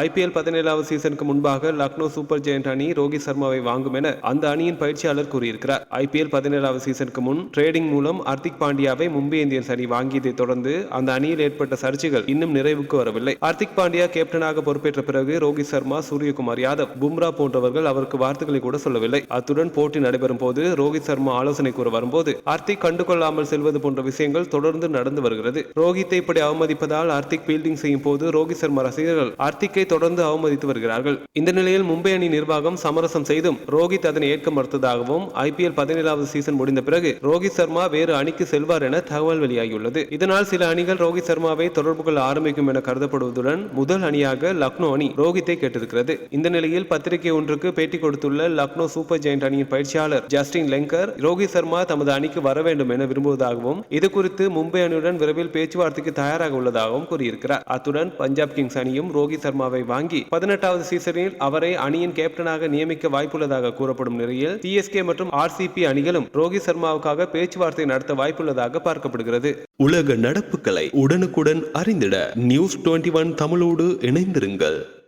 IPL பதினேழாவது சீசனுக்கு முன்பாக லக்னோ சூப்பர் ஜெயண்ட் அணி ரோஹித் சர்மாவை வாங்கும் என அந்த அணியின் பயிற்சியாளர் கூறியிருக்கிறார். ஐபிஎல் பதினேழாவது சீசனுக்கு முன் ட்ரேடிங் மூலம் ஹர்திக் பாண்டியாவை மும்பை இந்தியன்ஸ் அணி வாங்கியதை தொடர்ந்து அந்த அணியில் ஏற்பட்ட சர்ச்சைகள் இன்னும் நிறைவுக்கு வரவில்லை. ஹர்திக் பாண்டியா கேப்டனாக பொறுப்பேற்ற பிறகு ரோஹித் சர்மா சூரியகுமார் யாதவ் பும்ரா போன்றவர்கள் அவருக்கு வார்த்தைகளை கூட சொல்லவில்லை. அத்துடன் போட்டி நடைபெறும் போது ரோஹித் சர்மா ஆலோசனை கூற வரும்போது ஹர்திக் கண்டுகொள்ளாமல் செல்வது போன்ற விஷயங்கள் தொடர்ந்து நடந்து வருகிறது. ரோஹித்தை இப்படி அவமதிப்பதால் ஹர்திக் பீல்டிங் செய்யும் போது ரோஹித் சர்மா ரசிகர்கள் ஹர்திக்கை தொடர்ந்து அவமதித்து வருகிறார்கள். இந்த நிலையில் மும்பை அணி நிர்வாகம் சமரசம் செய்தும் ரோஹித் அதனை ஏற்க மறுத்ததாகவும் ஐபிஎல் பதினேழாவது சீசன் முடிந்த பிறகு ரோஹித் சர்மா வேறு அணிக்கு செல்வார் என தகவல் வெளியாகியுள்ளது. இதனால் சில அணிகள் ரோஹித் சர்மாவை தொடர்பு கொள்ள ஆரம்பிக்கும் என கருதப்படுவதுடன் முதல் அணியாக லக்னோ அணி ரோஹித்தை கேட்டிருக்கிறது. இந்த நிலையில் பத்திரிகை ஒன்றுக்கு பேட்டி கொடுத்துள்ள லக்னோ சூப்பர் ஜெயண்ட் அணியின் பயிற்சியாளர் ஜஸ்டின் லெங்கர் ரோஹித் சர்மா தமது அணிக்கு வர வேண்டும் என விரும்புவதாகவும் இது குறித்து மும்பை அணியுடன் விரைவில் பேச்சுவார்த்தைக்கு தயாராக உள்ளதாகவும் கூறியிருக்கிறார். அத்துடன் பஞ்சாப் கிங்ஸ் அணியும் ரோஹித் சர்மாவை வாங்கி பதினெட்டாவது சீசனில் அவரை அணியின் கேப்டனாக நியமிக்க வாய்ப்புள்ளதாக கூறப்படும் நிலையில் சிஎஸ்கே மற்றும் ஆர்சிபி அணிகளும் ரோஹித் சர்மாவுக்காக பேச்சுவார்த்தை நடத்த வாய்ப்புள்ளதாக பார்க்கப்படுகிறது. உலக நடப்புகளை உடனுக்குடன் அறிந்திட நியூஸ் டுவெண்ட்டி ஒன் தமிழோடு இணைந்திருங்கள்.